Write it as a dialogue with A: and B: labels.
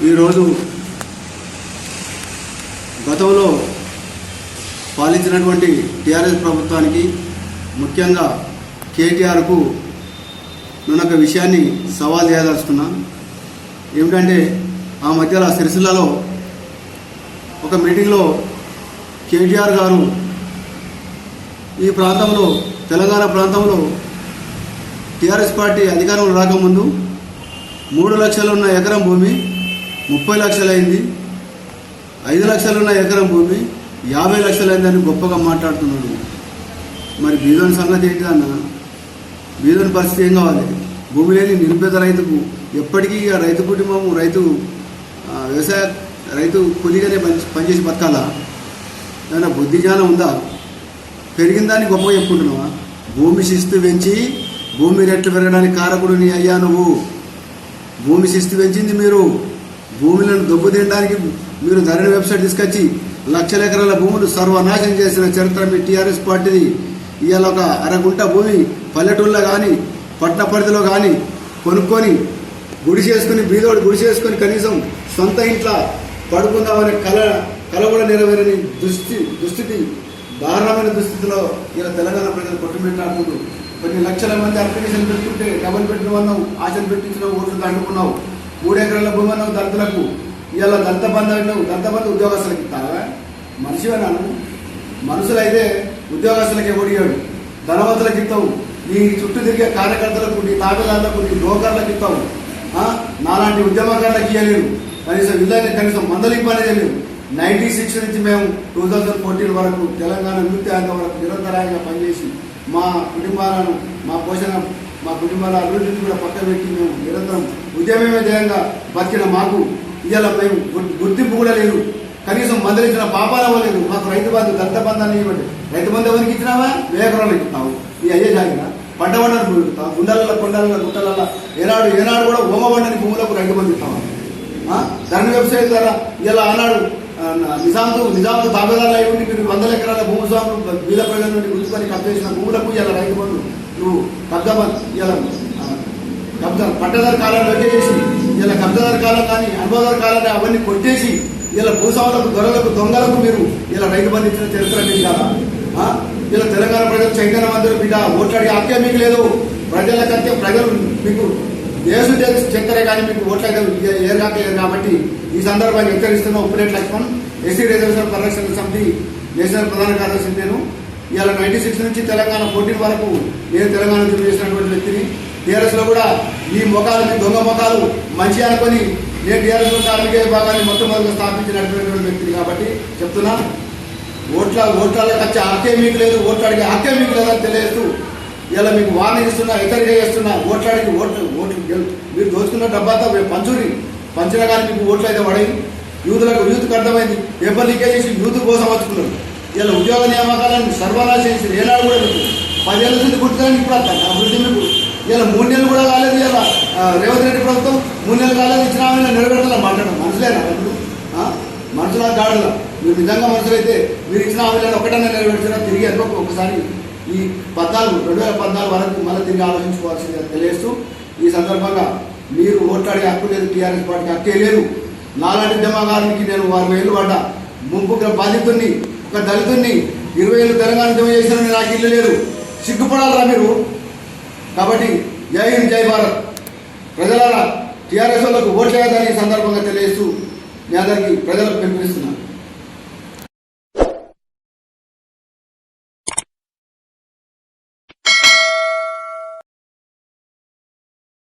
A: ఈరోజు గతంలో పాలించినటువంటి టీఆర్ఎస్ ప్రభుత్వానికి ముఖ్యంగా కేటీఆర్కు నేను ఒక విషయాన్ని సవాల్ చేయదలుచుకున్నాను ఏమిటంటే ఆ మధ్యలో సిరిసిల్లలో ఒక మీటింగ్లో కేటీఆర్ గారు ఈ ప్రాంతంలో తెలంగాణ ప్రాంతంలో టీఆర్ఎస్ పార్టీ అధికారంలో రాకముందు మూడు లక్షలు ఉన్న ఎకరం భూమి ముప్పై లక్షలైంది. ఐదు లక్షలున్న ఎకరం భూమి యాభై లక్షలైందని గొప్పగా మాట్లాడుతున్నాడు. మరి బీదోని సంగతి ఏంటి అన్న? బీదోని పరిస్థితి ఏం కావాలి? భూమి లేని నిరుపేద రైతుకు ఎప్పటికీ ఆ రైతు కుటుంబం రైతు వ్యవసాయ రైతు కూలీగానే పని పనిచేసి బతకాలా? ఏమైనా బుద్ధి జ్ఞానం ఉందా? పెరిగిన దాన్ని గొప్పగా చెప్పుకుంటున్నావా? భూమి శిస్తు పెంచి భూమి రెట్లు పెరగడానికి కారకుడు నీ అయ్యా నువ్వు. భూమి శిస్తు పెంచింది మీరు. భూములను దెబ్బతినడానికి మీరు ధరణి వెబ్సైట్ తీసుకొచ్చి లక్షల ఎకరాల భూములు సర్వనాశనం చేసిన చరిత్ర మీ టీఆర్ఎస్ పార్టీది. ఇవాళ ఒక అరగుంట భూమి పల్లెటూళ్ళలో కానీ పట్టణ పరిధిలో కానీ కొనుక్కొని గుడి చేసుకుని బీదోడు గుడి చేసుకొని కనీసం సొంత ఇంట్లో పడుకుందామనే కళ కళ కూడా నెరవేరని దుస్థి దుస్థితి దారుణమైన దుస్థితిలో ఇలా తెలంగాణ ప్రజలు కొట్టుమిట్టాడుతూ కొన్ని లక్షల మంది అప్లికేషన్ పెట్టుకుంటే డబల్ పెట్టిన వాళ్ళం ఆశలు పెట్టించిన ఓట్లు దండుకున్నావు మూడు ఎకరాల భూమి అన్నావు దళితులకు ఇవాళ దళిత బంధు అన్నావు దళిత బంధు ఉద్యోగస్తులకు ఇస్తావా? మనిషివేనాను మనుషులైతే ఉద్యోగస్తులకు ఎవడియాడు ధనవంతులకు ఇస్తావు. నీ చుట్టూ తిరిగే కార్యకర్తలకు నీ తాబేదారులకు నీ బ్రోకర్లకు ఇస్తావు. నాలాంటి ఉద్యమకారులకు ఇవ్వలేరు కనీసం ఇళ్ళని కనీసం మందలింపు అనేది లేదు నైన్టీ సిక్స్ నుంచి మేము టూ థౌజండ్ ఫోర్టీన్ వరకు తెలంగాణ నృత్యాంగం వరకు నిరంతరాయంగా పనిచేసి మా కుటుంబాలను మా పోషణ మా కుటుంబాల అభివృద్ధిని కూడా పక్కన పెట్టి మేము నిరంతరం ఉద్యమమే ధ్యేయంగా బతికిన మాకు ఇవాళ మేము గుర్తింపు కూడా లేదు. కనీసం మందలించిన పాపాలు అవ్వలేదు మాకు రైతు బంధు దత్త బంధాన్ని ఇవ్వండి. రైతు బంధు ఎవరికి ఇచ్చినావా? వేకరాలు ఇస్తాము ఈ అయ్యే జాగిన? పంట పండని భూమిస్తావు గుండెల కొండల గుట్టల ఏనాడు ఏనాడు కూడా ఓమ పండని భూములకు రైతు బంధు ఇస్తావా? ఆ? ద్వారా ఇలా ఆనాడు నిజాంతో నిజాంతో తాబేదారులు అయి ఉండి మీరు వందల ఎకరాల భూస్వాములు వీళ్ళ బీద ప్రజల నుండి గుర్తుపని కప్పేసిన భూములకు ఇలా రైతు బంధు. నువ్వు కబ్జాబాద్ ఇలా కబ్జా పట్టదారు కాలాన్ని వచ్చేసి ఇలా కబ్జాదారు కాలం కానీ అనుభవదారు కాలాన్ని అవన్నీ కొట్టేసి ఇలా భూస్వాములకు దొరలకు దొంగలకు మీరు ఇలా రైతు బంధించిన చరిత్ర మీకు కదా ఇలా తెలంగాణ ప్రజలు చైతన్యవంతులు బిడ్డ ఓట్లాడి హత్య మీకు లేదు. ప్రజల కంటే ప్రజలు మీకు దేశం చక్కెరే కానీ మీకు ఓట్లయితే ఏరుగాక లేదు కాబట్టి ఈ సందర్భాన్ని హెచ్చరిస్తున్న. ఉప్పురేట్ లక్ష్మణ్ ఎస్సీ రిజర్వేషన్ పరిరక్షణ సమితి నేషనల్ ప్రధాన కార్యదర్శి నేను. ఇవాళ నైన్టీ సిక్స్ నుంచి తెలంగాణ ఫోర్టీన్ వరకు నేను తెలంగాణ ఉద్యమం చేసినటువంటి వ్యక్తిని. టీఆర్ఎస్లో కూడా ఈ ముఖాలు మీ దొంగ మొఖాలు మంచి అనుకొని నేను టీఆర్ఎస్లో కార్మిక విభాగాన్ని మొట్టమొదటిగా స్థాపించినటువంటి వ్యక్తిని కాబట్టి చెప్తున్నా. ఓట్ల ఓట్లలో వచ్చే హక్కే మీకు లేదు ఓట్లాడికి అడిగే హక్కే మీకు లేదని తెలియజేస్తూ ఇలా మీకు వార్నింగ్ ఇస్తున్నా హెచ్చరిక చేస్తున్నా ఓట్లాడికి ఓట్లు ఓట్లు మీరు దోచుకున్న డబ్బాతో పంచుని పంచురి పంచినా కానీ మీకు ఓట్లు అయితే పడాయి. యూత్లకు యూత్కి అర్థమైంది పేపర్ లీకేజ్ చేసి యూత్ కోసం వచ్చుకున్నారు. ఇలా ఉద్యోగ నియామకాలను సర్వనాశ చేసి ఏనాడు కూడా మీకు పదేళ్ళ నుంచి గుర్తులని ఇప్పుడు అంత అభివృద్ధి మీకు ఇలా మూడు నెలలు కూడా కాలేదు ఇలా రేవంత్ రెడ్డి ప్రభుత్వం మూడు నెలలు కాలేదు ఇచ్చిన ఆమె నిలబెట్టాలని మాట్లాడడం? మనసులేనా ఇప్పుడు మనుషుల దాడుల మీరు నిజంగా మనుషులైతే మీరు ఇచ్చిన ఆమె ఒకటన్నా నెరవేర్చినా తిరిగి అనుకో ఒకసారి ఈ పద్నాలుగు రెండు వేల పద్నాలుగు వరకు మళ్ళీ తిరిగి ఆలోచించుకోవాల్సిందిగా తెలియస్తూ ఈ సందర్భంగా మీరు ఓట్లాడే హక్కు లేదు టీఆర్ఎస్ పార్టీకి హక్కే లేదు. నాలాంటి ఉద్యమగారికి నేను వారి వేలు పడ్డా. ముంపు బాధితుడిని ఒక దళితుడిని ఇరవై ఏళ్ళు తెలంగాణ ఉద్యమం చేసిన నాకు ఇల్లు లేదు. సిగ్గుపడాలరా మీరు? కాబట్టి జై హింద్ జై భారత్. ప్రజలారా టీఆర్ఎస్ వాళ్ళకు ఓట్లేదని సందర్భంగా తెలియజేస్తూ మీ అందరికీ ప్రజలకు పిలుపునిస్తున్నాను